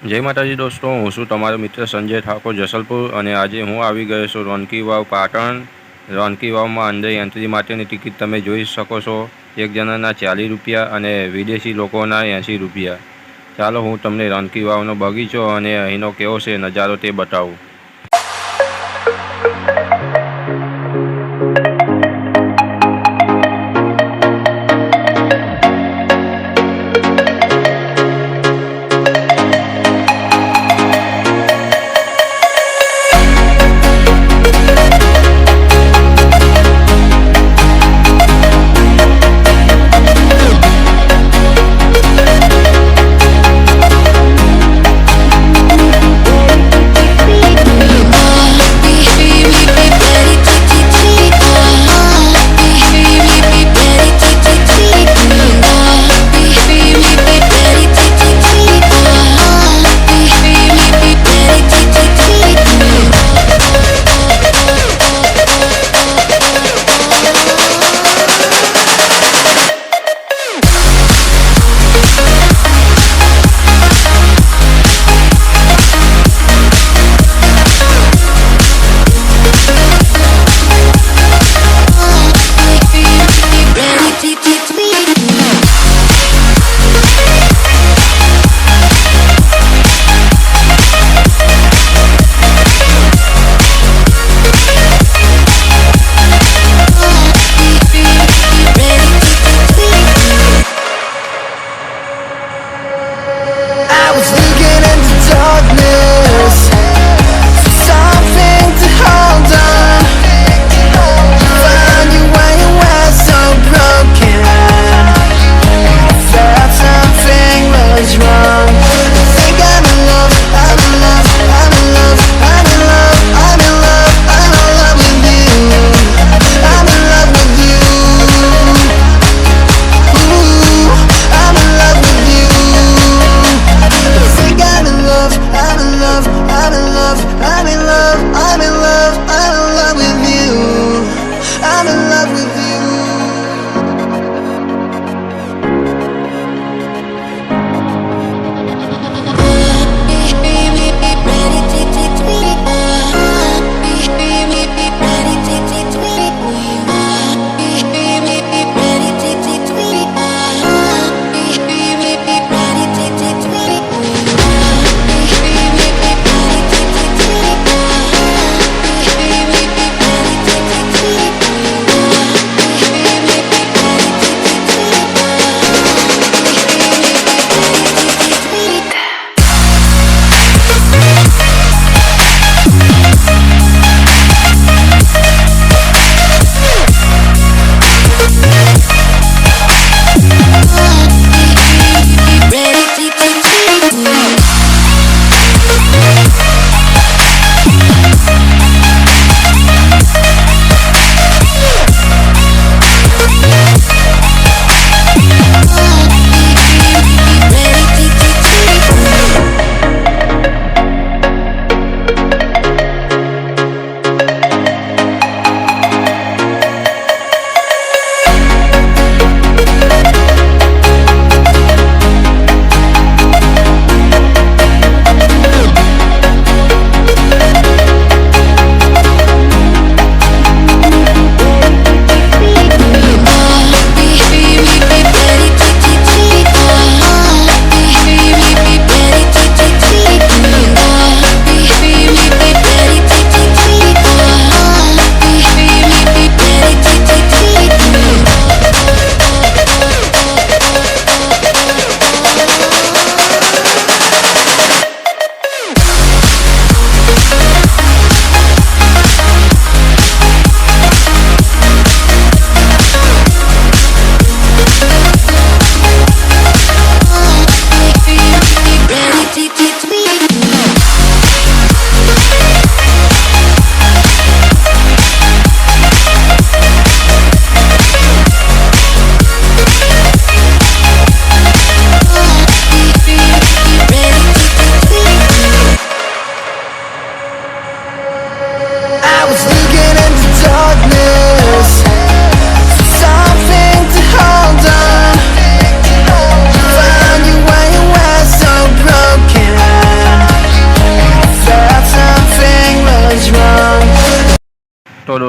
જય માતાજી દોસ્તો, હું છું તમારો મિત્ર સંજય ઠાકોર જસલપુર અને આજે હું આવી ગયો છું રોનકી વાવ પાટણ. રોનકી વાવમાં અંદર એન્ટ્રી માટેની ટિકિટ તમે જોઈ શકો છો. એક જણાના ચાલીસ રૂપિયા અને વિદેશી લોકોના એંસી રૂપિયા. ચાલો હું તમને રોનકી વાવનો બગીચો અને અહીંનો કેવો છે નજારો તે બતાવું.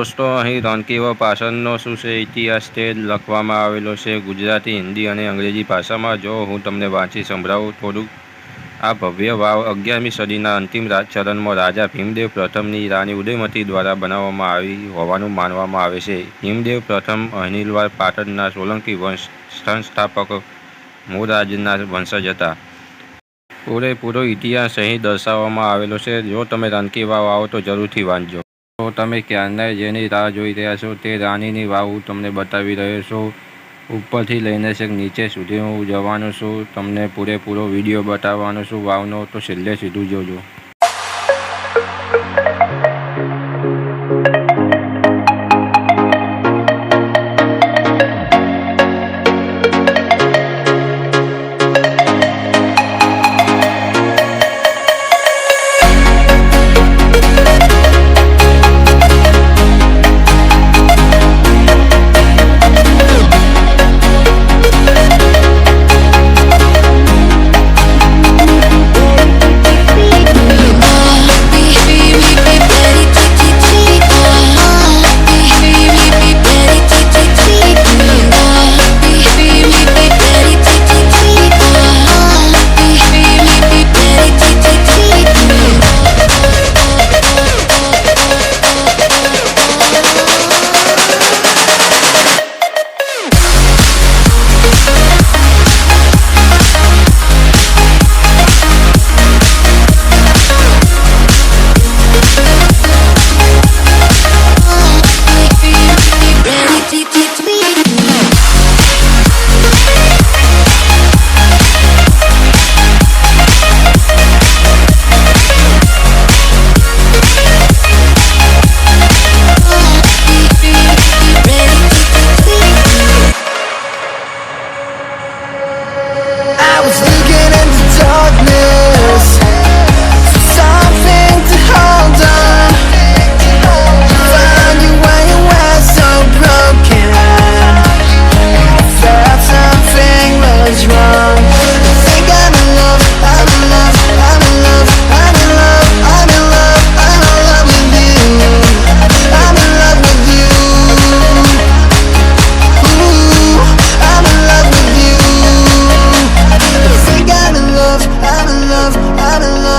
દોસ્તો, અહીં રણકીવા પાછળનો શું છે ઇતિહાસ તે લખવામાં આવેલો છે. ગુજરાતી, હિન્દી અને અંગ્રેજી ભાષામાં જો હું તમને વાંચી સંભળાવું થોડુંક, આ ભવ્ય વાવ અગિયારમી સદીના અંતિમ ચરણમાં રાજા ભીમદેવ પ્રથમની રાણી ઉદયમતી દ્વારા બનાવવામાં આવી હોવાનું માનવામાં આવે છે. ભીમદેવ પ્રથમ અનિલવાર પાટણના સોલંકી વંશ, સંસ્થાપક મૂળરાજના વંશજ હતા. પૂરેપૂરો ઇતિહાસ અહીં દર્શાવવામાં આવેલો છે. જો તમે રાનકી વાવ આવો તો જરૂરથી વાંચજો. તો તમે ક્યારના જેની રાહ જોઈ રહ્યા છો તે રાણીની વાવ હું તમને બતાવી રહ્યો છું. ઉપરથી લઈને છેક નીચે સુધી હું જવાનો છું. તમને પૂરેપૂરો વીડિયો બતાવવાનો છું. વાવનો તો છેલ્લે સીધું જોજો.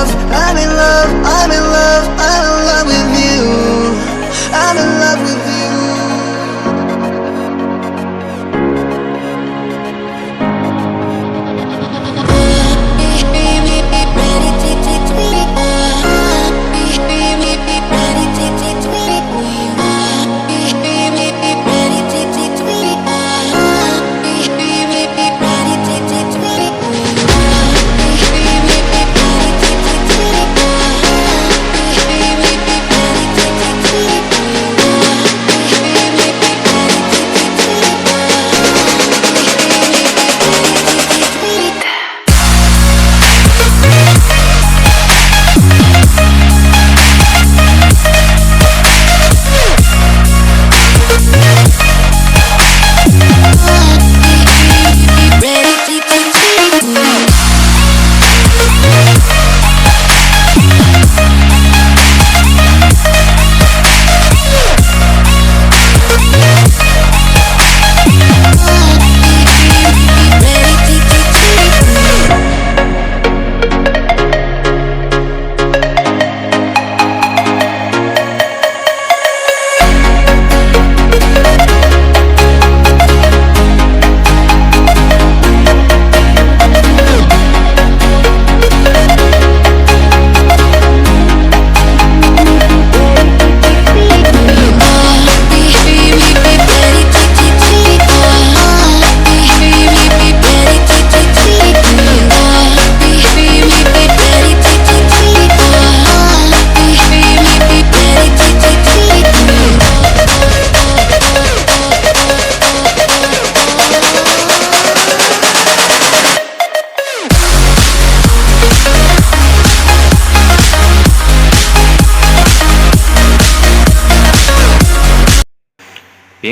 Love, I'm in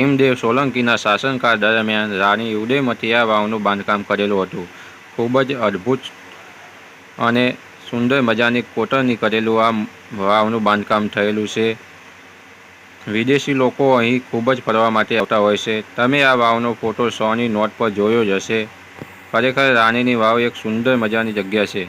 ભીમદેવ સોલંકીના શાસનકાળ દરમિયાન રાણી ઉદયમતી આ વાવનું બાંધકામ કરેલું હતું. ખૂબ જ અદ્ભુત અને સુંદર મજાની કોટરની કરેલું આ વાવનું બાંધકામ થયેલું છે. વિદેશી લોકો અહીં ખૂબ જ ફરવા માટે આવતા હોય છે. તમે આ વાવનો ફોટો સોની નોટ પર જોયો જ હશે. ખરેખર રાણીની વાવ એક સુંદર મજાની જગ્યા છે.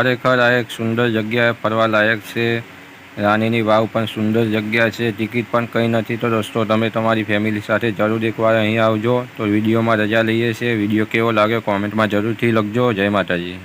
ખરેખર આ એક સુંદર જગ્યા ફરવા લાયક છે. રાણીની વાવ પણ સુંદર જગ્યા છે. ટિકિટ પણ કંઈ નથી તો દોસ્તો, તમે તમારી ફેમિલી સાથે જરૂર એકવાર અહીં આવજો. તો વિડીયોમાં રજા લઈએ છીએ. વીડિયો કેવો લાગ્યો કોમેન્ટમાં જરૂરથી લખજો. જય માતાજી.